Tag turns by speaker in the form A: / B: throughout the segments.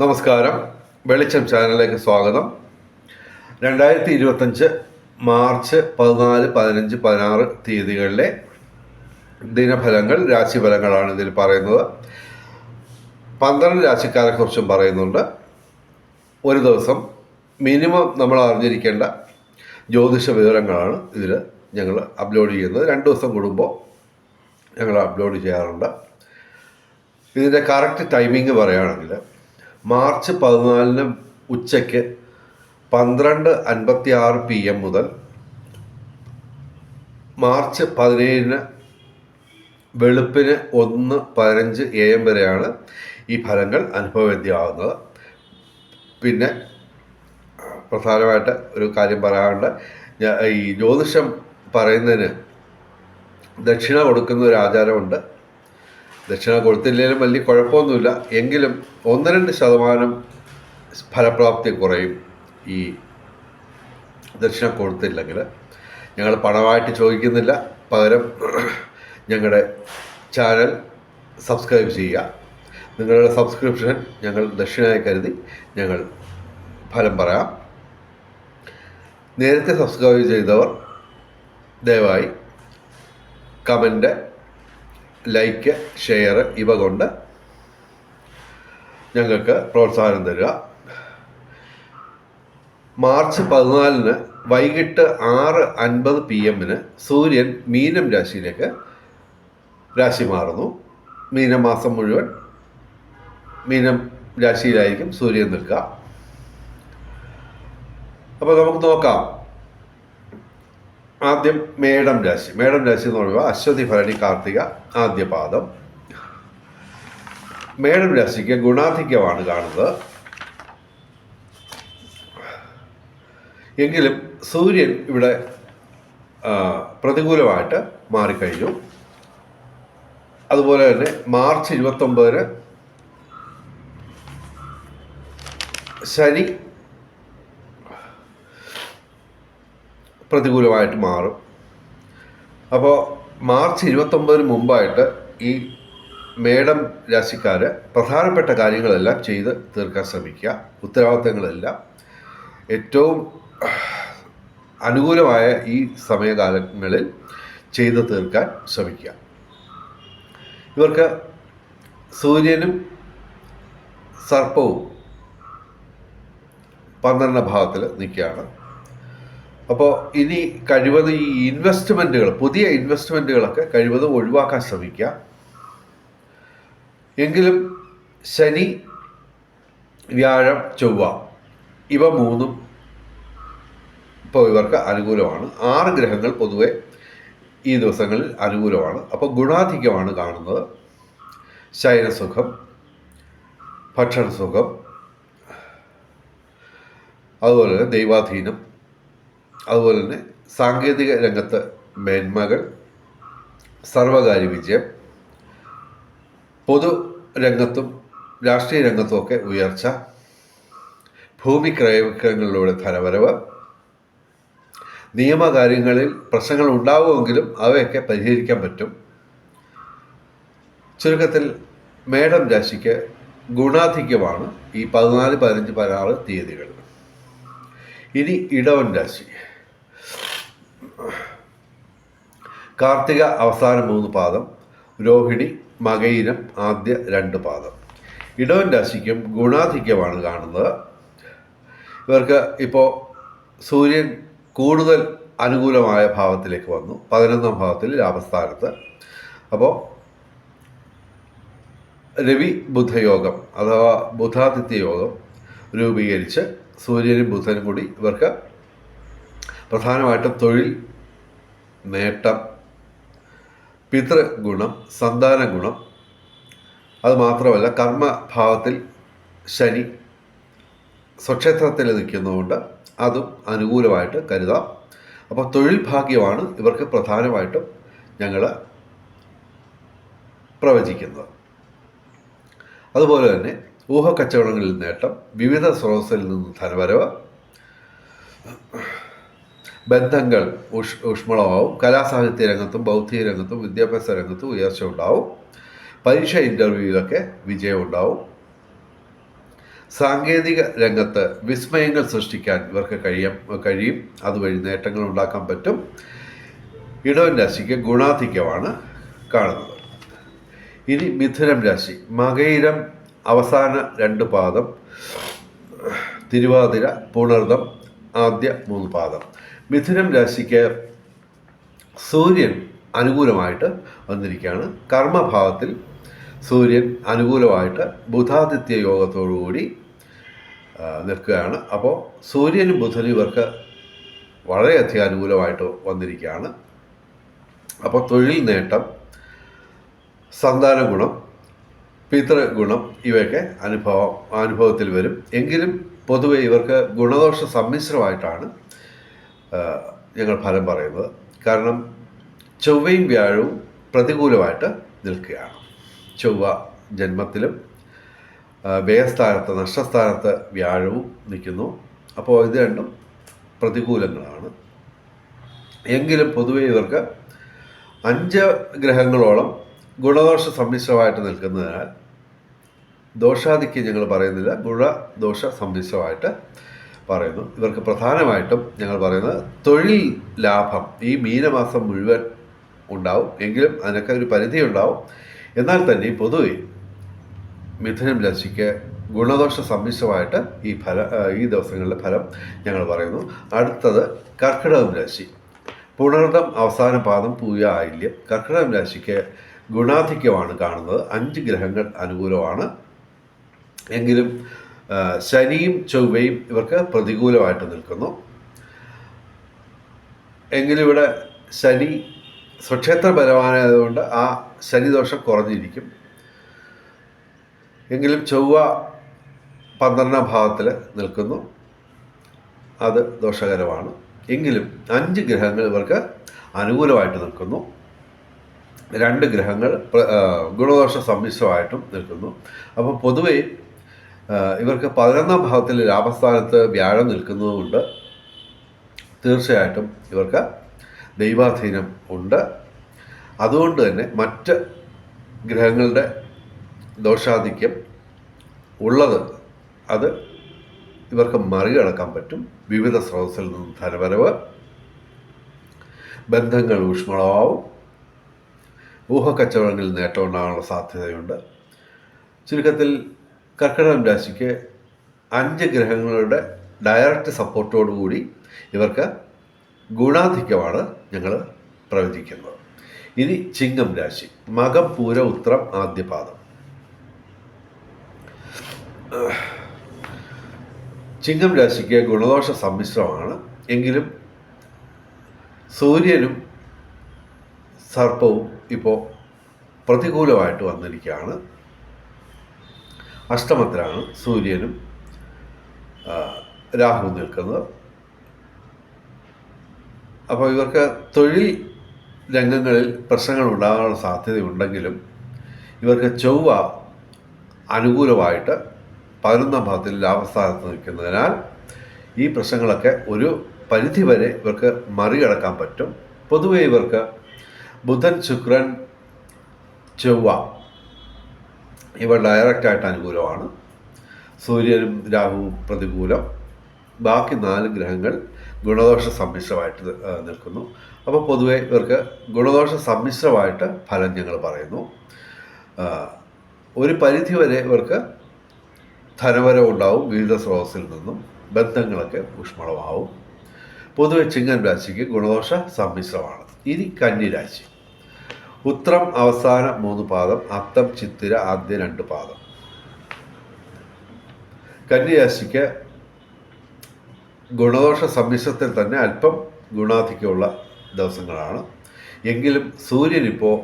A: നമസ്കാരം. വെളിച്ചം ചാനലിലേക്ക് സ്വാഗതം. രണ്ടായിരത്തി ഇരുപത്തഞ്ച് മാർച്ച് പതിനാല് പതിനഞ്ച് പതിനാറ് തീയതികളിലെ ദിനഫലങ്ങൾ രാശിഫലങ്ങളാണ് ഇതിൽ പറയുന്നത്. പന്ത്രണ്ട് രാശിക്കാരെ കുറിച്ചും പറയുന്നുണ്ട്. ഒരു ദിവസം മിനിമം നമ്മൾ അറിഞ്ഞിരിക്കേണ്ട ജ്യോതിഷ വിവരങ്ങളാണ് ഇതിൽ ഞങ്ങൾ അപ്ലോഡ് ചെയ്യുന്നത്. രണ്ട് ദിവസം കൂടുമ്പോൾ ഞങ്ങൾ അപ്ലോഡ് ചെയ്യാറുണ്ട്. ഇതിന്റെ കറക്റ്റ് ടൈമിംഗ് പറയുകയാണെങ്കിൽ മാർച്ച് പതിനാലിന് ഉച്ചയ്ക്ക് പന്ത്രണ്ട് അൻപത്തി ആറ് പി എം മുതൽ മാർച്ച് പതിനേഴിന് വെളുപ്പിന് ഒന്ന് പതിനഞ്ച് എ എം വരെയാണ് ഈ ഫലങ്ങൾ അനുഭവവേദ്യമാകുന്നത്. പിന്നെ പ്രധാനമായിട്ട് ഒരു കാര്യം പറയാറുണ്ട് ഈ ജ്യോതിഷം പറയുന്നതിന് ദക്ഷിണ കൊടുക്കുന്ന ഒരു ആചാരമുണ്ട്. ദക്ഷിണ കൊടുത്തില്ലെങ്കിലും വലിയ കുഴപ്പമൊന്നുമില്ല. എങ്കിലും ഒന്ന് രണ്ട് ശതമാനം ഫലപ്രാപ്തി കുറയും ഈ ദക്ഷിണ കൊടുത്തില്ലെങ്കിൽ. ഞങ്ങൾ പണമായിട്ട് ചോദിക്കുന്നില്ല. പകരം ഞങ്ങളുടെ ചാനൽ സബ്സ്ക്രൈബ് ചെയ്യുക. നിങ്ങളുടെ സബ്സ്ക്രിപ്ഷൻ ഞങ്ങൾ ദക്ഷിണയായി കരുതി ഞങ്ങൾ ഫലം പറയാം. നേരത്തെ സബ്സ്ക്രൈബ് ചെയ്തവർ ദയവായി കമന്റ് ലൈക്ക് ഷെയർ ഇവ കൊണ്ട് ഞങ്ങൾക്ക് പ്രോത്സാഹനം തരിക. മാർച്ച് പതിനാലിന് വൈകിട്ട് ആറ് അൻപത് പി എമ്മിന് സൂര്യൻ മീനം രാശിയിലേക്ക് രാശി മാറുന്നു. മീനമാസം മുഴുവൻ മീനം രാശിയിലായിരിക്കും സൂര്യൻ നിൽക്കുക. അപ്പോൾ നമുക്ക് നോക്കാം. ആദ്യം മേടം രാശി. മേടം രാശി എന്ന് പറയുമ്പോൾ അശ്വതി ഭരണി കാർത്തിക ആദ്യപാദം. മേടം രാശിക്ക് ഗുണാധിക്യമാണ് കാണുന്നത്. എങ്കിലും സൂര്യൻ ഇവിടെ പ്രതികൂലമായിട്ട് മാറിക്കഴിഞ്ഞു. അതുപോലെ തന്നെ മാർച്ച് ഇരുപത്തൊമ്പതിന് ശനി പ്രതികൂലമായിട്ട് മാറും. അപ്പോൾ മാർച്ച് ഇരുപത്തൊമ്പതിന് മുമ്പായിട്ട് ഈ മേടം രാശിക്കാർ പ്രധാനപ്പെട്ട കാര്യങ്ങളെല്ലാം ചെയ്ത് തീർക്കാൻ ശ്രമിക്കുക. ഉത്തരവാദിത്തങ്ങളെല്ലാം. ഏറ്റവും അനുകൂലമായ ഈ സമയകാലങ്ങളിൽ ചെയ്തു തീർക്കാൻ ശ്രമിക്കുക. ഇവർക്ക് സൂര്യനും സർപ്പവും പന്ത്രണ്ട് ഭാവത്തിൽ നിൽക്കുകയാണ്. അപ്പോൾ ഇനി കഴിവതും ഈ ഇൻവെസ്റ്റ്മെന്റുകൾ പുതിയ ഇൻവെസ്റ്റ്മെന്റുകളൊക്കെ കഴിവതും ഒഴിവാക്കാൻ ശ്രമിക്കുക. എങ്കിലും ശനി വ്യാഴം ചൊവ്വ ഇവ മൂന്നും ഇപ്പോൾ ഇവർക്ക് അനുകൂലമാണ്. ആറ് ഗ്രഹങ്ങൾ പൊതുവെ ഈ ദിവസങ്ങളിൽ അനുകൂലമാണ്. അപ്പോൾ ഗുണാധികമാണ് കാണുന്നത്. ശയനസുഖം ഭക്ഷണസുഖം അതുപോലെ തന്നെ ദൈവാധീനം അതുപോലെ തന്നെ സാങ്കേതിക രംഗത്ത് മേന്മകൾ സർവകാര്യ വിജയം പൊതു രംഗത്തും രാഷ്ട്രീയ രംഗത്തുമൊക്കെ ഉയർച്ച ഭൂമി ക്രയവിക്രയങ്ങളിലൂടെ ധനവരവ് നിയമകാര്യങ്ങളിൽ പ്രശ്നങ്ങൾ ഉണ്ടാവുമെങ്കിലും അവയൊക്കെ പരിഹരിക്കാൻ പറ്റും. ചുരുക്കത്തിൽ മേഡം രാശിക്ക് ഗുണാധിക്യമാണ് ഈ പതിനാല് പതിനഞ്ച് പതിനാറ് തീയതികൾ. ഇനി ഇടവൻ രാശി. കാർത്തിക അവസാന മൂന്ന് പാദം രോഹിണി മകയിരം ആദ്യ രണ്ട് പാദം. ഇടവൻ രാശിക്കും ഗുണാധിക്യമാണ് കാണുന്നത്. ഇവർക്ക് ഇപ്പോൾ സൂര്യൻ കൂടുതൽ അനുകൂലമായ ഭാവത്തിലേക്ക് വന്നു. പതിനൊന്നാം ഭാവത്തിൽ ലാഭസ്ഥാനത്ത്. അപ്പോൾ രവി ബുധയോഗം അഥവാ ബുധാതിഥ്യ യോഗം രൂപീകരിച്ച് സൂര്യനും ബുധനും കൂടി ഇവർക്ക് പ്രധാനമായിട്ടും തൊഴിൽ നേട്ടം പിതൃഗുണം സന്താന ഗുണം അതുമാത്രമല്ല കർമ്മഭാവത്തിൽ ശനി സ്വക്ഷേത്രത്തിൽ നിൽക്കുന്നതുകൊണ്ട് അതും അനുകൂലമായിട്ട് കരുതാം. അപ്പോൾ തൊഴിൽ ഭാഗ്യമാണ് ഇവർക്ക് പ്രധാനമായിട്ടും ഞങ്ങൾ പ്രവചിക്കുന്നത്. അതുപോലെ തന്നെ ഊഹക്കച്ചവടങ്ങളിൽ നേട്ടം വിവിധ സ്രോതസ്സിൽ നിന്ന് ധനവരവ് ബന്ധങ്ങൾ ഊഷ് ഊഷ്മളമാവും. കലാസാഹിത്യ രംഗത്തും ബൗദ്ധിക രംഗത്തും വിദ്യാഭ്യാസ രംഗത്തും ഉയർച്ച ഉണ്ടാവും. പരീക്ഷ ഇന്റർവ്യൂവിലൊക്കെ വിജയം ഉണ്ടാവും. സാങ്കേതിക രംഗത്ത് വിസ്മയങ്ങൾ സൃഷ്ടിക്കാൻ ഇവർക്ക് കഴിയും കഴിയും. അതുവഴി നേട്ടങ്ങൾ ഉണ്ടാക്കാൻ പറ്റും. ഇടവൻ രാശിക്ക് ഗുണാധിക്യമാണ് കാണുന്നത്. ഇനി മിഥുനം രാശി. മകയിരം അവസാന രണ്ട് പാദം തിരുവാതിര പുണർദം ആദ്യ മൂന്ന് പാദം. മിഥുനം രാശിക്ക് സൂര്യൻ അനുകൂലമായിട്ട് വന്നിരിക്കുകയാണ്. കർമ്മഭാവത്തിൽ സൂര്യൻ അനുകൂലമായിട്ട് ബുധാദിത്യ യോഗത്തോടുകൂടി നിൽക്കുകയാണ്. അപ്പോൾ സൂര്യനും ബുധനും ഇവർക്ക് വളരെയധികം അനുകൂലമായിട്ട് വന്നിരിക്കുകയാണ്. അപ്പോൾ തൊഴിൽ നേട്ടം സന്താന ഗുണം പിതൃഗുണം ഇവയൊക്കെ അനുഭവം അനുഭവത്തിൽ വരും. എങ്കിലും പൊതുവെ ഇവർക്ക് ഗുണദോഷ സമ്മിശ്രമായിട്ടാണ് ഞങ്ങൾ ഫലം പറയുന്നത്. കാരണം ചൊവ്വയും വ്യാഴവും പ്രതികൂലമായിട്ട് നിൽക്കുകയാണ്. ചൊവ്വ ജന്മത്തിലും വ്യയസ്ഥാനത്ത് നഷ്ടസ്ഥാനത്ത് വ്യാഴവും നിൽക്കുന്നു. അപ്പോൾ ഇത് രണ്ടും പ്രതികൂലങ്ങളാണ്. എങ്കിലും പൊതുവെ ഇവർക്ക് അഞ്ച് ഗ്രഹങ്ങളോളം ഗുണദോഷ സമ്മിശ്രമായിട്ട് നിൽക്കുന്നതിനാൽ ദോഷാദിക്ക് ഞങ്ങൾ പറയുന്നില്ല. ഗുണദോഷ സമ്മിശ്രമായിട്ട് പറയുന്നു. ഇവർക്ക് പ്രധാനമായിട്ടും ഞങ്ങൾ പറയുന്നത് തൊഴിൽ ലാഭം ഈ മീനമാസം മുഴുവൻ ഉണ്ടാവും. എങ്കിലും അതിനൊക്കെ ഒരു പരിധി ഉണ്ടാവും. എന്നാൽ തന്നെ പൊതുവെ മിഥുനം രാശിക്ക് ഗുണദോഷ സമ്മിശ്രമായിട്ട് ഈ ഫല ഈ ദിവസങ്ങളിലെ ഫലം ഞങ്ങൾ പറയുന്നു. അടുത്തത് കർക്കിടകം രാശി. പുണർദം അവസാന പാദം പൂയ ആയില്യം. കർക്കിടകം രാശിക്ക് ഗുണാധിക്യമാണ് കാണുന്നത്. അഞ്ച് ഗ്രഹങ്ങൾ അനുകൂലമാണ്. എങ്കിലും ശനിയും ചൊവ്വയും ഇവർക്ക് പ്രതികൂലമായിട്ട് നിൽക്കുന്നു. എങ്കിലും ഇവിടെ ശനി സ്വക്ഷേത്ര ബലവാനായതുകൊണ്ട് ആ ശനിദോഷം കുറഞ്ഞിരിക്കും. എങ്കിലും ചൊവ്വ പന്ത്രണ്ടാം ഭാവത്തിൽ നിൽക്കുന്നു. അത് ദോഷകരമാണ്. എങ്കിലും അഞ്ച് ഗ്രഹങ്ങൾ ഇവർക്ക് അനുകൂലമായിട്ട് നിൽക്കുന്നു. രണ്ട് ഗ്രഹങ്ങൾ ഗുണദോഷ സമ്മിശ്രമായിട്ടും നിൽക്കുന്നു. അപ്പോൾ പൊതുവെ ഇവർക്ക് പതിനൊന്നാം ഭാവത്തിൽ ലാഭസ്ഥാനത്ത് വ്യാഴം നിൽക്കുന്നതുകൊണ്ട് തീർച്ചയായിട്ടും ഇവർക്ക് ദൈവാധീനം ഉണ്ട്. അതുകൊണ്ട് തന്നെ മറ്റ് ഗ്രഹങ്ങളുടെ ദോഷാധിക്യം ഉള്ളത് അത് ഇവർക്ക് മറികടക്കാൻ പറ്റും. വിവിധ സ്രോതസ്സിൽ നിന്നും ധനവരവ് ബന്ധങ്ങൾ ഊഷ്മളമാവും. ഊഹക്കച്ചവടങ്ങളിൽ നേട്ടം ഉണ്ടാകാനുള്ള സാധ്യതയുണ്ട്. ചുരുക്കത്തിൽ കർക്കിടകം രാശിക്ക് അഞ്ച് ഗ്രഹങ്ങളുടെ ഡയറക്റ്റ് സപ്പോർട്ടോടുകൂടി ഇവർക്ക് ഗുണാധിക്യമാണ് ഞങ്ങൾ പ്രവചിക്കുന്നത്. ഇനി ചിങ്ങം രാശി മകം പൂര ഉത്രം ആദ്യപാദം. ചിങ്ങം രാശിക്ക് ഗുണദോഷ സമ്മിശ്രമാണ്. എങ്കിലും സൂര്യനും സർപ്പവും ഇപ്പോൾ പ്രതികൂലമായിട്ട് വന്നിരിക്കുകയാണ്. അഷ്ടമത്തിലാണ് സൂര്യനും രാഹു നിൽക്കുന്നത്. അപ്പോൾ ഇവർക്ക് തൊഴിൽ രംഗങ്ങളിൽ പ്രശ്നങ്ങൾ ഉണ്ടാകാനുള്ള സാധ്യതയുണ്ടെങ്കിലും ഇവർക്ക് ചൊവ്വ അനുകൂലമായിട്ട് പതിനൊന്നാം ഭാഗത്തിൽ ലാഭസ്ഥാനത്ത് നിൽക്കുന്നതിനാൽ ഈ പ്രശ്നങ്ങളൊക്കെ ഒരു പരിധിവരെ ഇവർക്ക് മറികടക്കാൻ പറ്റും. പൊതുവെ ഇവർക്ക് ബുധൻ ശുക്രൻ ചൊവ്വ ഇവ ഡയറക്റ്റായിട്ട് അനുകൂലമാണ്. സൂര്യനും രാഹുവും പ്രതികൂലം. ബാക്കി നാല് ഗ്രഹങ്ങൾ ഗുണദോഷ സമ്മിശ്രമായിട്ട് നിൽക്കുന്നു. അപ്പോൾ പൊതുവെ ഇവർക്ക് ഗുണദോഷ സമ്മിശ്രമായിട്ട് ഫലം ഞങ്ങൾ പറയുന്നു. ഒരു പരിധി വരെ ഇവർക്ക് ധനവരവ് ഉണ്ടാവും വിവിധ സ്രോതസ്സിൽ നിന്നും ബന്ധങ്ങളൊക്കെ ഊഷ്മളമാവും. പൊതുവെ ചിങ്ങൻ രാശിക്ക് ഗുണദോഷ സമ്മിശ്രമാണ്. ഇനി കന്നി രാശി. ഉത്രം അവസാന മൂന്ന് പാദം അത്തം ചിത്തിര ആദ്യ രണ്ട് പാദം. കന്യാശിക്ക് ഗുണദോഷ സമ്മിശ്രത്തിൽ തന്നെ അല്പം ഗുണാധിക്യമുള്ള ദിവസങ്ങളാണ്. എങ്കിലും സൂര്യൻ ഇപ്പോൾ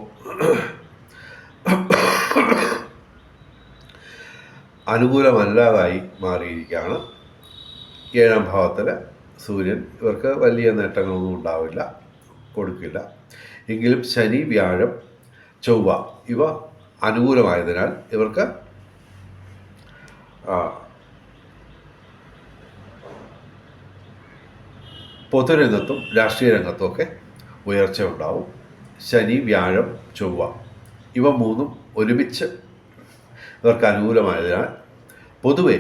A: അനുകൂലമല്ലാതായി മാറിയിരിക്കുകയാണ്. ഏഴാം ഭാവത്തിൽ സൂര്യൻ. ഇവർക്ക് വലിയ നേട്ടങ്ങളൊന്നും ഉണ്ടാവില്ല കൊടുക്കില്ല. എങ്കിലും ശനി വ്യാഴം ചൊവ്വ ഇവ അനുകൂലമായതിനാൽ ഇവർക്ക് പൊതുരംഗത്തും രാഷ്ട്രീയ രംഗത്തുമൊക്കെ ഉയർച്ച ഉണ്ടാവും. ശനി വ്യാഴം ചൊവ്വ ഇവ മൂന്നും ഒരുമിച്ച് ഇവർക്ക് അനുകൂലമായതിനാൽ പൊതുവെ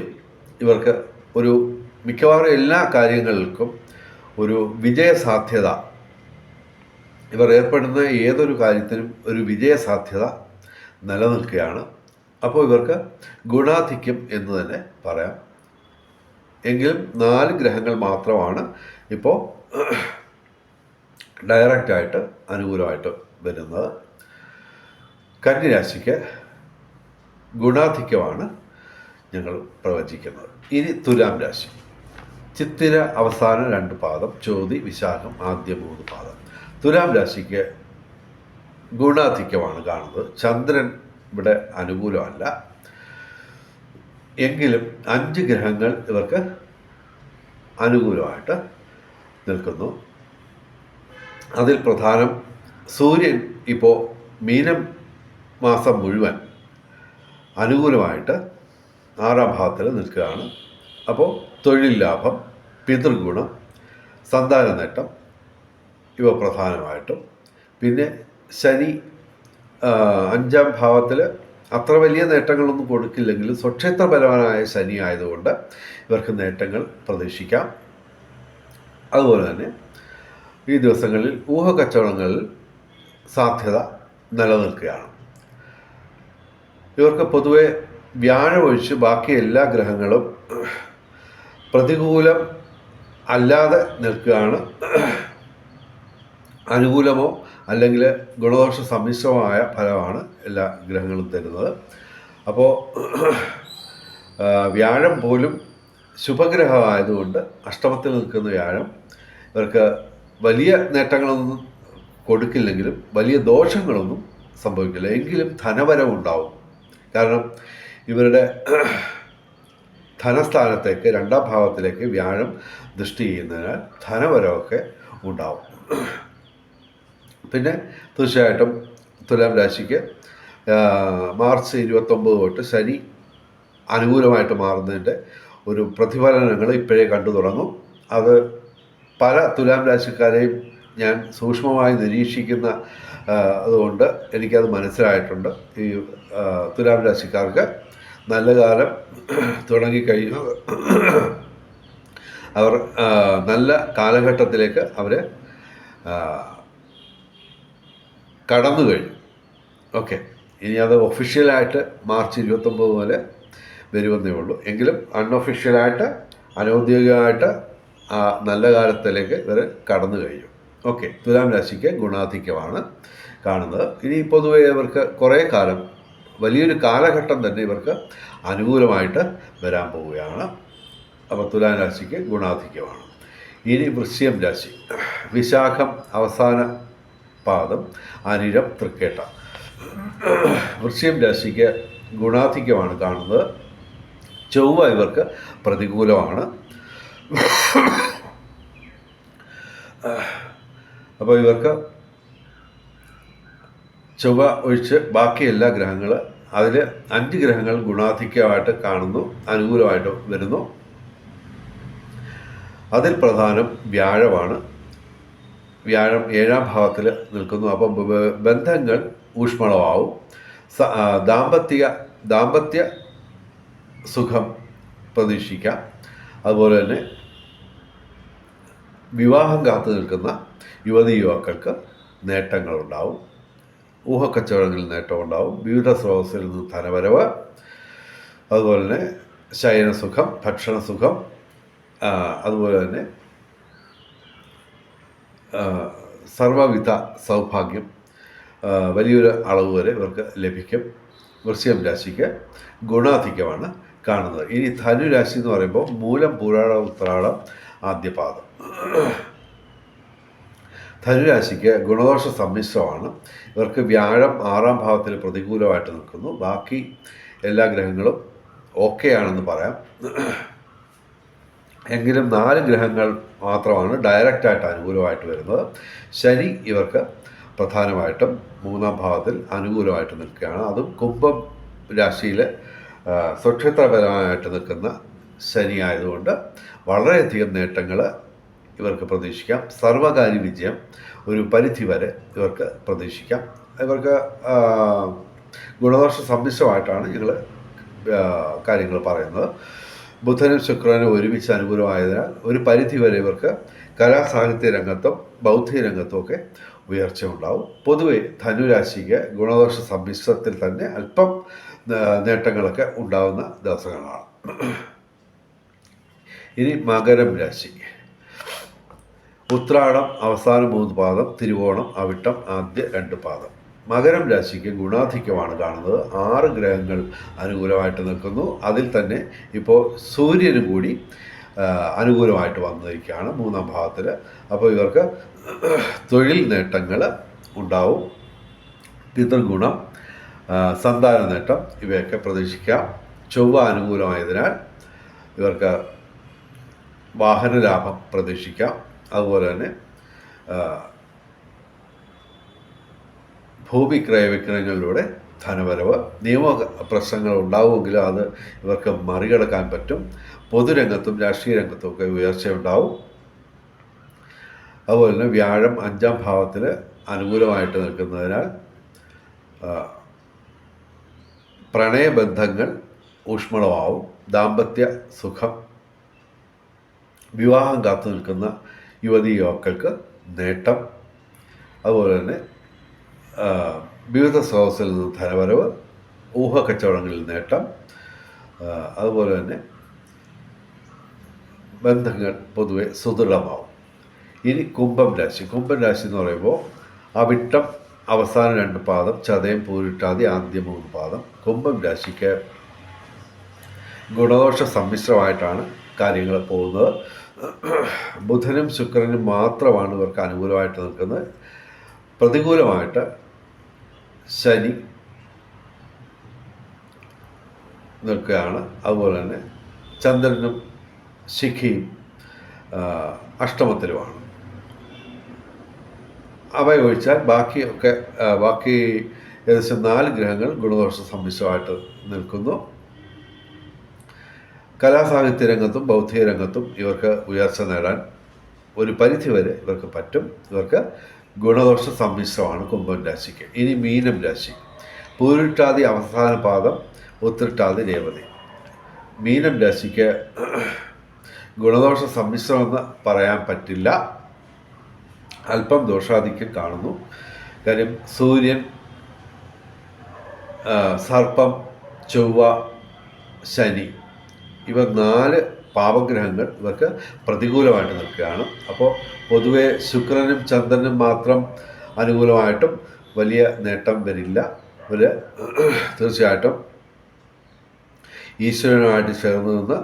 A: ഇവർക്ക് ഒരു മിക്കവാറും എല്ലാ കാര്യങ്ങൾക്കും ഒരു വിജയസാധ്യത ഇവർ ഏർപ്പെടുന്ന ഏതൊരു കാര്യത്തിനും ഒരു വിജയസാധ്യത നിലനിൽക്കുകയാണ്. അപ്പോൾ ഇവർക്ക് ഗുണാധിക്യം എന്ന് തന്നെ പറയാം. എങ്കിലും നാല് ഗ്രഹങ്ങൾ മാത്രമാണ് ഇപ്പോൾ ഡയറക്റ്റായിട്ട് അനുകൂലമായിട്ട് വരുന്നത്. കന്യരാശിക്ക് ഗുണാധിക്യമാണ് ഞങ്ങൾ പ്രവചിക്കുന്നത്. ഇനി തുലാം രാശി. ചിത്തിര അവസാന രണ്ട് പാദം ചോതി വിശാഖം ആദ്യ മൂന്ന് പാദം. തുലാം രാശിക്ക് ഗുണാധിക്യമാണ് കാണുന്നത്. ചന്ദ്രൻ ഇവിടെ അനുകൂലമല്ല. എങ്കിലും അഞ്ച് ഗ്രഹങ്ങൾ ഇവർക്ക് അനുകൂലമായിട്ട് നിൽക്കുന്നു. അതിൽ പ്രധാനം സൂര്യൻ ഇപ്പോൾ മീനം മാസം മുഴുവൻ അനുകൂലമായിട്ട് ആറാം ഭാഗത്തിൽ നിൽക്കുകയാണ്. അപ്പോൾ തൊഴിൽ ലാഭം പിതൃഗുണം സന്താന നേട്ടം ഇവ പ്രധാനമായിട്ടും പിന്നെ ശനി അഞ്ചാം ഭാവത്തിൽ അത്ര വലിയ നേട്ടങ്ങളൊന്നും കൊടുക്കില്ലെങ്കിലും സ്വക്ഷേത്ര ബലവാനായ ശനി ആയതുകൊണ്ട് ഇവർക്ക് നേട്ടങ്ങൾ പ്രതീക്ഷിക്കാം. അതുപോലെ തന്നെ ഈ ദിവസങ്ങളിൽ ഊഹ കച്ചവടങ്ങളിൽ സാധ്യത നിലനിൽക്കുകയാണ്. ഇവർക്ക് പൊതുവെ വ്യാഴം ഒഴിച്ച് ബാക്കി എല്ലാ ഗ്രഹങ്ങളും പ്രതികൂലം അല്ലാതെ നിൽക്കുകയാണ്. അനുകൂലമോ അല്ലെങ്കിൽ ഗുണദോഷ സമ്മിശ്രമായ ഫലമാണ് എല്ലാ ഗ്രഹങ്ങളും തരുന്നത്. അപ്പോൾ വ്യാഴം പോലും ശുഭഗ്രഹമായതുകൊണ്ട് അഷ്ടമത്തിൽ നിൽക്കുന്ന വ്യാഴം ഇവർക്ക് വലിയ നേട്ടങ്ങളൊന്നും കൊടുക്കില്ലെങ്കിലും വലിയ ദോഷങ്ങളൊന്നും സംഭവിക്കില്ല. എങ്കിലും ധനവരവുണ്ടാവും. കാരണം ഇവരുടെ ധനസ്ഥാനത്തേക്ക് രണ്ടാം ഭാവത്തിലേക്ക് വ്യാഴം ദൃഷ്ടി ചെയ്യുന്നതിനാൽ ധനവരമൊക്കെ ഉണ്ടാവും. പിന്നെ തീർച്ചയായിട്ടും തുലാം രാശിക്ക് മാർച്ച് ഇരുപത്തൊമ്പത് തൊട്ട് ശനി അനുകൂലമായിട്ട് മാറുന്നതിന്റെ ഒരു പ്രതിഫലനങ്ങൾ ഇപ്പോഴേ കണ്ടു തുടങ്ങും. അത് പല തുലാം രാശിക്കാരെയും ഞാൻ സൂക്ഷ്മമായി നിരീക്ഷിക്കുന്ന അതുകൊണ്ട് എനിക്കത് മനസ്സിലായിട്ടുണ്ട്. ഈ തുലാം രാശിക്കാർക്ക് നല്ല കാലം തുടങ്ങിക്കഴിഞ്ഞു അവർ നല്ല കാലഘട്ടത്തിലേക്ക് അവർ കടന്നു കഴിഞ്ഞു. ഓക്കെ ഇനി അത് ഒഫീഷ്യലായിട്ട് മാർച്ച് ഇരുപത്തൊമ്പത് മുതൽ വരുമെന്നേ ഉള്ളൂ. എങ്കിലും അൺഒഫീഷ്യലായിട്ട് അനൗദ്യോഗികമായിട്ട് നല്ല കാലത്തിലേക്ക് ഇവർ കടന്നു കഴിഞ്ഞു. ഓക്കെ തുലാം രാശിക്ക് ഗുണാധിക്യമാണ് കാണുന്നത്. ഇനി പൊതുവെ ഇവർക്ക് കുറേ കാലം വലിയൊരു കാലഘട്ടം തന്നെ ഇവർക്ക് അനുകൂലമായിട്ട് വരാൻ പോവുകയാണ്. അപ്പോൾ തുലാം രാശിക്ക് ഗുണാധിക്യമാണ്. ഇനി വൃശ്യം രാശി. വിശാഖം അവസാന പാദം അനിഴം തൃക്കേട്ട. വൃശ്യം രാശിക്ക് ഗുണാധിക്യമാണ് കാണുന്നത്. ചൊവ്വ ഇവർക്ക് പ്രതികൂലമാണ്. അപ്പോൾ ഇവർക്ക് ചൊവ്വ ഒഴിച്ച് ബാക്കി എല്ലാ ഗ്രഹങ്ങൾ അതിൽ അഞ്ച് ഗ്രഹങ്ങൾ ഗുണാധിക്യമായിട്ട് കാണുന്നു അനുകൂലമായിട്ട് വരുന്നു. അതിൽ പ്രധാനം വ്യാഴമാണ്. വ്യാഴം ഏഴാം ഭാവത്തിൽ നിൽക്കുന്നു. അപ്പം ബന്ധങ്ങൾ ഊഷ്മളമാവും. ദാമ്പത്യ ദാമ്പത്യ സുഖം പ്രതീക്ഷിക്കാം. അതുപോലെ തന്നെ വിവാഹം കാത്തു നിൽക്കുന്ന യുവതി യുവാക്കൾക്ക് നേട്ടങ്ങളുണ്ടാവും. ഊഹക്കച്ചവടങ്ങളിൽ നേട്ടമുണ്ടാവും. വിവിധ സ്രോതസ്സിൽ നിന്ന് ധനവരവ് അതുപോലെ തന്നെ ശയനസുഖം ഭക്ഷണസുഖം അതുപോലെ തന്നെ സർവവിധ സൗഭാഗ്യം വലിയൊരു അളവ് വരെ ഇവർക്ക് ലഭിക്കും. വൃശ്ചികം രാശിക്ക് ഗുണാധികമാണ് കാണുന്നത്. ഇനി ധനുരാശി എന്ന് പറയുമ്പോൾ മൂലം പൂരാട ഉത്രാടം ആദ്യപാദം. ധനുരാശിക്ക് ഗുണദോഷ സമ്മിശ്രമാണ്. ഇവർക്ക് വ്യാഴം ആറാം ഭാവത്തിൽ പ്രതികൂലമായിട്ട് നിൽക്കുന്നു. ബാക്കി എല്ലാ ഗ്രഹങ്ങളും ഓക്കെ ആണെന്ന് പറയാം. എങ്കിലും നാല് ഗ്രഹങ്ങൾ മാത്രമാണ് ഡയറക്റ്റായിട്ട് അനുകൂലമായിട്ട് വരുന്നത്. ശനി ഇവർക്ക് പ്രധാനമായിട്ടും മൂന്നാം ഭാവത്തിൽ അനുകൂലമായിട്ട് നിൽക്കുകയാണ്. അതും കുംഭം രാശിയിൽ സ്വക്ഷേത്രപരമായിട്ട് നിൽക്കുന്ന ശനി ആയതുകൊണ്ട് വളരെയധികം നേട്ടങ്ങൾ ഇവർക്ക് പ്രതീക്ഷിക്കാം. സർവകാര്യ വിജയം ഒരു പരിധി വരെ ഇവർക്ക് പ്രതീക്ഷിക്കാം. ഇവർക്ക് ഗുണദോഷ സമ്മിശ്രമായിട്ടാണ് ഞങ്ങൾ കാര്യങ്ങൾ പറയുന്നത്. ബുധനും ശുക്രനും ഒരുമിച്ച് അനുകൂലമായതിനാൽ ഒരു പരിധി വരെ ഇവർക്ക് കലാസാഹിത്യ രംഗത്തും ബൗദ്ധിക രംഗത്തും ഒക്കെ ഉയർച്ച ഉണ്ടാവും. പൊതുവെ ധനുരാശിക്ക് ഗുണദോഷ സമ്മിശ്രത്തിൽ തന്നെ അല്പം നേട്ടങ്ങളൊക്കെ ഉണ്ടാവുന്ന ദിവസങ്ങളാണ്. ഇനി മകരം രാശി. ഉത്രാടം അവസാന മൂന്ന് പാദം തിരുവോണം അവിട്ടം ആദ്യ രണ്ട് പാദം. മകരം രാശിക്ക് ഗുണാധിക്യമാണ് കാണുന്നത്. ആറ് ഗ്രഹങ്ങൾ അനുകൂലമായിട്ട് നിൽക്കുന്നു. അതിൽ തന്നെ ഇപ്പോൾ സൂര്യന് കൂടി അനുകൂലമായിട്ട് വന്നിരിക്കുകയാണ് മൂന്നാം ഭാവത്തിൽ അപ്പോൾ ഇവർക്ക് തൊഴിൽ നേട്ടങ്ങൾ ഉണ്ടാവും. പിതൃഗുണം സന്താന നേട്ടം ഇവയൊക്കെ പ്രതീക്ഷിക്കാം. ചൊവ്വ അനുകൂലമായതിനാൽ ഇവർക്ക് വാഹന ലാഭം പ്രതീക്ഷിക്കാം. അതുപോലെ തന്നെ ഭൂമി ക്രയവിക്രയങ്ങളിലൂടെ ധനവരവ് നിയമ പ്രശ്നങ്ങൾ ഉണ്ടാവുമെങ്കിലും അത് ഇവർക്ക് മറികടക്കാൻ പറ്റും. പൊതുരംഗത്തും രാഷ്ട്രീയ രംഗത്തും ഒക്കെ ഉയർച്ചയുണ്ടാവും. അതുപോലെ തന്നെ വ്യാഴം അഞ്ചാം ഭാവത്തിൽ അനുകൂലമായിട്ട് നിൽക്കുന്നതിനാൽ പ്രണയബന്ധങ്ങൾ ഊഷ്മളമാവും. ദാമ്പത്യ സുഖം വിവാഹം കാത്തു നിൽക്കുന്ന യുവതി യുവാക്കൾക്ക് നേട്ടം. അതുപോലെ തന്നെ വിവിധ സ്രോതസ്സിൽ നിന്ന് ധനവരവ് ഊഹ കച്ചവടങ്ങളിൽ നേട്ടം അതുപോലെ തന്നെ ബന്ധങ്ങൾ പൊതുവെ സുദൃഢമാവും. ഇനി കുംഭം രാശി. കുംഭം രാശി എന്ന് പറയുമ്പോൾ അവിട്ടം അവസാന രണ്ട് പാദം ചതയം പൂരിട്ടാതി ആദ്യ മൂന്ന് പാദം. കുംഭം രാശിക്ക് ഗുണദോഷ സമ്മിശ്രമായിട്ടാണ് കാര്യങ്ങൾ പോകുന്നത്. ബുധനും ശുക്രനും മാത്രമാണ് ഇവർക്ക് അനുകൂലമായിട്ട് നിൽക്കുന്നത്. പ്രതികൂലമായിട്ട് ശനി നിൽക്കുകയാണ്. അതുപോലെ തന്നെ ചന്ദ്രനും ശിഖിയും അഷ്ടമത്തിലുമാണ്. അവ ഒഴിച്ചാൽ ബാക്കിയൊക്കെ ബാക്കി ഏകദേശം നാല് ഗ്രഹങ്ങൾ ഗുണദോഷ സമ്മിശ്രമായിട്ട് നിൽക്കുന്നു. കലാസാഹിത്യ രംഗത്തും ബൗദ്ധിക രംഗത്തും ഇവർക്ക് ഉയർച്ച നേടാൻ ഒരു പരിധി വരെ ഇവർക്ക് പറ്റും. ഇവർക്ക് ഗുണദോഷ സമ്മിശ്രമാണ് കുംഭം രാശിക്ക്. ഇനി മീനം രാശി. പൂരിട്ടാതി അവസാന പാദം ഉത്തിട്ടാതി രേവതി. മീനം രാശിക്ക് ഗുണദോഷ സമ്മിശ്രമെന്ന് പറയാൻ പറ്റില്ല. അല്പം ദോഷാധിക്യം കാണുന്നു. കാര്യം സൂര്യൻ സർപ്പം ചൊവ്വ ശനി ഇവ നാല് പാപഗ്രഹങ്ങൾ ഇവർക്ക് പ്രതികൂലമായിട്ട് നിൽക്കുകയാണ്. അപ്പോൾ പൊതുവെ ശുക്രനും ചന്ദ്രനും മാത്രം അനുകൂലമായിട്ടും വലിയ നേട്ടം വരില്ല. ഇവർ തീർച്ചയായിട്ടും ഈശ്വരനുമായിട്ട് ചേർന്ന് നിന്ന്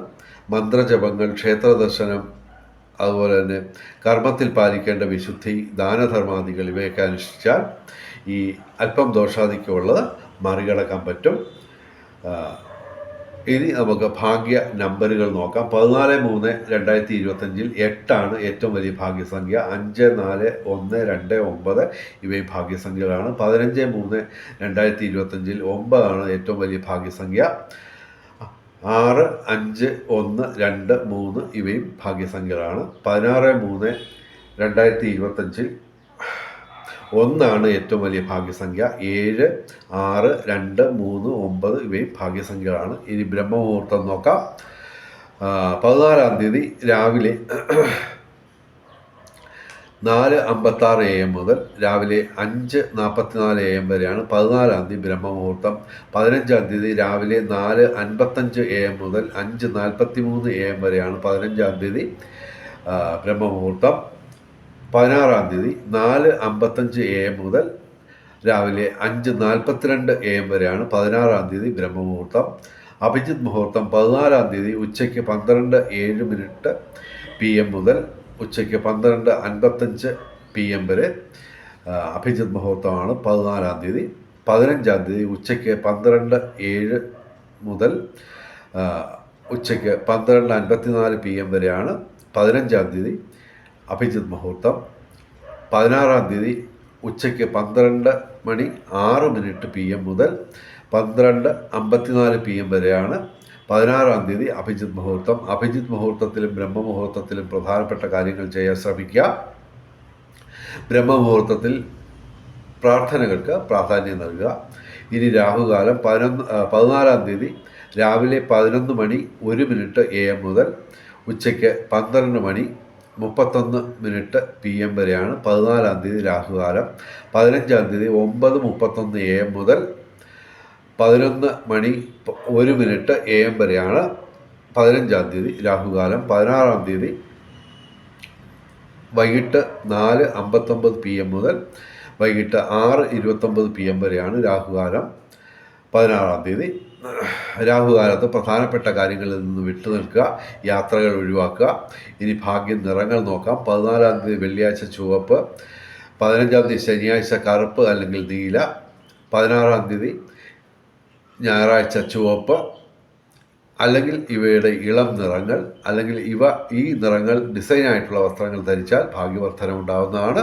A: മന്ത്രജപങ്ങൾ ക്ഷേത്രദർശനം അതുപോലെ തന്നെ കർമ്മത്തിൽ പാലിക്കേണ്ട വിശുദ്ധി ദാനധർമാദികൾ ഇവയൊക്കെ അനുഷ്ഠിച്ചാൽ ഈ അല്പം ദോഷാദിക്കുള്ളത് മറികടക്കാൻ പറ്റും. ഇനി നമുക്ക് ഭാഗ്യ നമ്പറുകൾ നോക്കാം. പതിനാല് മൂന്ന് രണ്ടായിരത്തി ഇരുപത്തഞ്ചിൽ എട്ടാണ് ഏറ്റവും വലിയ ഭാഗ്യസംഖ്യ. അഞ്ച് നാല് ഒന്ന് രണ്ട് ഒമ്പത് ഇവയും ഭാഗ്യസംഖ്യകളാണ്. പതിനഞ്ച് മൂന്ന് രണ്ടായിരത്തി ഇരുപത്തഞ്ചിൽ ഒമ്പതാണ് ഏറ്റവും വലിയ ഭാഗ്യസംഖ്യ. ആറ് അഞ്ച് ഒന്ന് രണ്ട് മൂന്ന് ഇവയും ഭാഗ്യസംഖ്യകളാണ്. പതിനാറ് മൂന്ന് രണ്ടായിരത്തി ഇരുപത്തഞ്ചിൽ ഒന്നാണ് ഏറ്റവും വലിയ ഭാഗ്യസംഖ്യ. ഏഴ് ആറ് രണ്ട് മൂന്ന് ഒമ്പത് ഇവയും ഭാഗ്യസംഖ്യകളാണ്. ഇനി ബ്രഹ്മമുഹൂർത്തം നോക്കാം. പതിനാലാം തീയതി രാവിലെ നാല് അമ്പത്താറ് എ എം മുതൽ രാവിലെ അഞ്ച് നാൽപ്പത്തിനാല് എ എം വരെയാണ് പതിനാലാം തീയതി ബ്രഹ്മമുഹൂർത്തം. പതിനഞ്ചാം തീയതി രാവിലെ നാല് അൻപത്തഞ്ച് എ എം മുതൽ അഞ്ച് നാൽപ്പത്തി മൂന്ന് എ എം വരെയാണ് പതിനഞ്ചാം തീയതി ബ്രഹ്മമുഹൂർത്തം. പതിനാറാം തീയതി നാല് അമ്പത്തഞ്ച് എ എം മുതൽ രാവിലെ അഞ്ച് നാൽപ്പത്തിരണ്ട് എ എം വരെയാണ് പതിനാറാം തീയതി ബ്രഹ്മമുഹൂർത്തം. അഭിജിത് മുഹൂർത്തം പതിനാലാം തീയതി ഉച്ചയ്ക്ക് പന്ത്രണ്ട് ഏഴ് മിനിറ്റ് പി എം മുതൽ ഉച്ചയ്ക്ക് പന്ത്രണ്ട് അൻപത്തഞ്ച് പി എം വരെ അഭിജിത് മുഹൂർത്തമാണ് പതിനാലാം തീയതി. പതിനഞ്ചാം തീയതി ഉച്ചയ്ക്ക് പന്ത്രണ്ട് ഏഴ് മുതൽ ഉച്ചയ്ക്ക് പന്ത്രണ്ട് അൻപത്തിനാല് പി എം വരെയാണ് പതിനഞ്ചാം തീയതി അഭിജിത് മുഹൂർത്തം. പതിനാറാം തീയതി ഉച്ചയ്ക്ക് പന്ത്രണ്ട് മണി ആറ് മിനിറ്റ് പി എം മുതൽ പന്ത്രണ്ട് അമ്പത്തിനാല് പി എം വരെയാണ് പതിനാറാം തീയതി അഭിജിത് മുഹൂർത്തം. അഭിജിത് മുഹൂർത്തത്തിലും ബ്രഹ്മമുഹൂർത്തത്തിലും പ്രധാനപ്പെട്ട കാര്യങ്ങൾ ചെയ്യാൻ ശ്രമിക്കുക. ബ്രഹ്മമുഹൂർത്തത്തിൽ പ്രാർത്ഥനകൾക്ക് പ്രാധാന്യം നൽകുക. ഇനി രാഹുകാലം പതിനൊന്ന് പതിനാലാം തീയതി രാവിലെ പതിനൊന്ന് മണി ഒരു മിനിറ്റ് എ എം മുതൽ ഉച്ചയ്ക്ക് പന്ത്രണ്ട് മണി മുപ്പത്തൊന്ന് മിനിറ്റ് പി എം വരെയാണ്. പതിനാലാം തീയതി രാഹുകാലം. പതിനഞ്ചാം തീയതി ഒമ്പത് മുപ്പത്തൊന്ന് എ എം മുതൽ പതിനൊന്ന് മണി ഒരു മിനിറ്റ് എ എം വരെയാണ് പതിനഞ്ചാം തീയതി രാഹുകാലം. പതിനാറാം തീയതി വൈകിട്ട് നാല് അമ്പത്തൊമ്പത് പി എം മുതൽ വൈകിട്ട് ആറ് ഇരുപത്തൊമ്പത് പി എം വരെയാണ് രാഹുകാലം. പതിനാറാം തീയതി രാഹുകാലത്ത് പ്രധാനപ്പെട്ട കാര്യങ്ങളിൽ നിന്ന് വിട്ടു നിൽക്കുക യാത്രകൾ ഒഴിവാക്കുക. ഇനി ഭാഗ്യം നിറങ്ങൾ നോക്കാം. പതിനാലാം തീയതി വെള്ളിയാഴ്ച ചുവപ്പ് പതിനഞ്ചാം തീയതി ശനിയാഴ്ച കറുപ്പ് അല്ലെങ്കിൽ നീല പതിനാറാം തീയതി ഞായറാഴ്ച ചുവപ്പ് അല്ലെങ്കിൽ ഇവയുടെ ഇളം നിറങ്ങൾ അല്ലെങ്കിൽ ഇവ ഈ നിറങ്ങൾ ഡിസൈനായിട്ടുള്ള വസ്ത്രങ്ങൾ ധരിച്ചാൽ ഭാഗ്യവർദ്ധനം ഉണ്ടാവുന്നതാണ്